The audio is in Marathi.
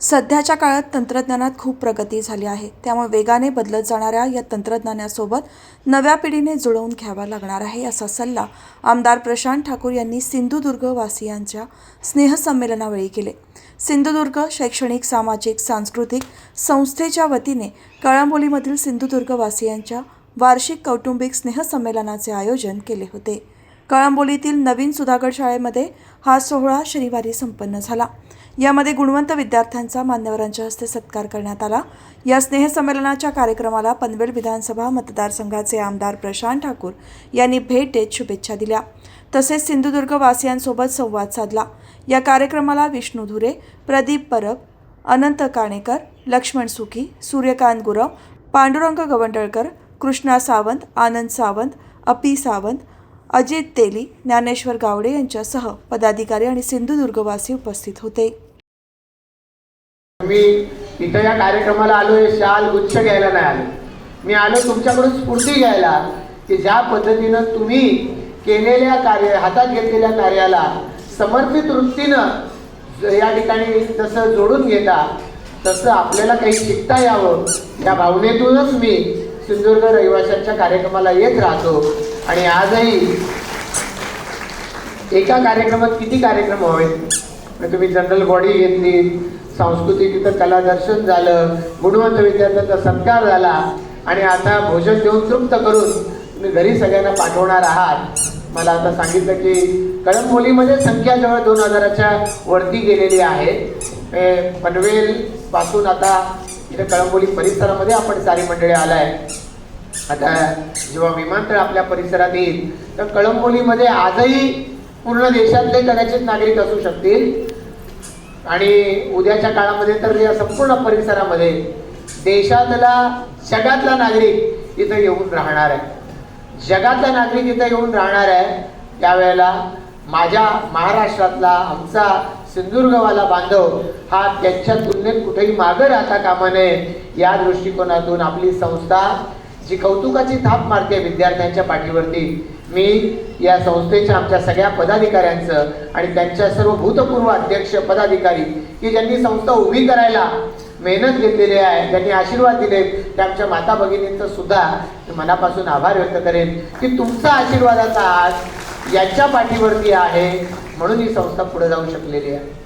सध्याच्या काळात तंत्रज्ञानात खूप प्रगती झाली आहे. त्यामुळे वेगाने बदलत जाणाऱ्या या तंत्रज्ञानासोबत नव्या पिढीने जुळवून घ्यावा लागणार आहे असा सल्ला आमदार प्रशांत ठाकूर यांनी सिंधुदुर्ग वासियांच्या स्नेहसंमेलनावेळी केले. सिंधुदुर्ग शैक्षणिक सामाजिक सांस्कृतिक संस्थेच्या वतीने कळंबोलीमधील सिंधुदुर्ग वासियांच्या वार्षिक कौटुंबिक स्नेहसंमेलनाचे आयोजन केले होते. कळंबोलीतील नवीन सुधागड शाळेमध्ये हा सोहळा शनिवारी संपन्न झाला. यामध्ये गुणवंत विद्यार्थ्यांचा मान्यवरांच्या हस्ते सत्कार करण्यात आला. या स्नेहसंमेलनाच्या कार्यक्रमाला पनवेल विधानसभा मतदारसंघाचे आमदार प्रशांत ठाकूर यांनी भेट देत शुभेच्छा दिल्या. तसेच सिंधुदुर्ग वासियांसोबत संवाद साधला. या कार्यक्रमाला विष्णू धुरे प्रदीप परब अनंत काणेकर लक्ष्मण सुखी सूर्यकांत गुरव पांडुरंग गवंडळकर कृष्णा सावंत आनंद सावंत अपी सावंत अजित तेली ज्ञानेश्वर गावडे यांच्यासह पदाधिकारी आणि सिंधुदुर्गवासी उपस्थित होते. मी इथं या कार्यक्रमाला आलोय शाल गुच्छ घ्यायला नाही आलो मी आलो तुमच्याकडून स्फूर्ती घ्यायला की ज्या पद्धतीनं तुम्ही केलेल्या कार्य हातात घेतलेल्या कार्याला समर्पित वृत्तीनं या ठिकाणी जसं जोडून घेता तसं आपल्याला काही शिकता यावं या भावनेतूनच मी सिंधुदुर्ग रहिवाशांच्या कार्यक्रमाला येत राहतो. आणि आजही एका कार्यक्रमात किती कार्यक्रम हवेत तुम्ही जनरल बॉडी घेतली सांस्कृतिक इथं कला दर्शन झालं गुणवंत विद्यार्थ्यांचा सत्कार झाला. आणि आता भोजन देऊन तृप्त करून तुम्ही घरी सगळ्यांना पाठवणार आहात. मला आता सांगितलं की कळंबोलीमध्ये संख्या जवळ दोन हजाराच्या वरती गेलेली आहे. पनवेल पासून आता इथं कळंबोली परिसरामध्ये आपण सारी मंडळी आलाय. आता जेव्हा विमानतळ आपल्या परिसरात येईल तर कळंबोलीमध्ये आजही पूर्ण देशातले कदाचित नागरिक असू शकतील. आणि उद्याच्या काळामध्ये तर या संपूर्ण परिसरामध्ये देशातला जगातला नागरिक इथं येऊन राहणार आहे. जगातला नागरिक इथं येऊन राहणार आहे. त्यावेळेला माझ्या महाराष्ट्रातला आमचा सिंधुदुर्गवाला बांधव हा त्यांच्या तुलनेत कुठेही मागे राहता कामा नये या दृष्टिकोनातून आपली संस्था जी कौतुकाची थाप मारते विद्यार्थ्यांच्या पाठीवरती. मी या संस्थेच्या आमच्या सगळ्या पदाधिकाऱ्यांचं आणि त्यांच्या सर्व भूतपूर्व अध्यक्ष पदाधिकारी की ज्यांनी संस्था उभी करायला मेहनत घेतलेली आहे ज्यांनी आशीर्वाद दिले त्या आमच्या माता भगिनींचं सुद्धा मनापासून आभार व्यक्त करेन की तुमचा आशीर्वादाचा आज याच्या पाठीवरती आहे म्हणून ही संस्था पुढे जाऊ शकलेली आहे.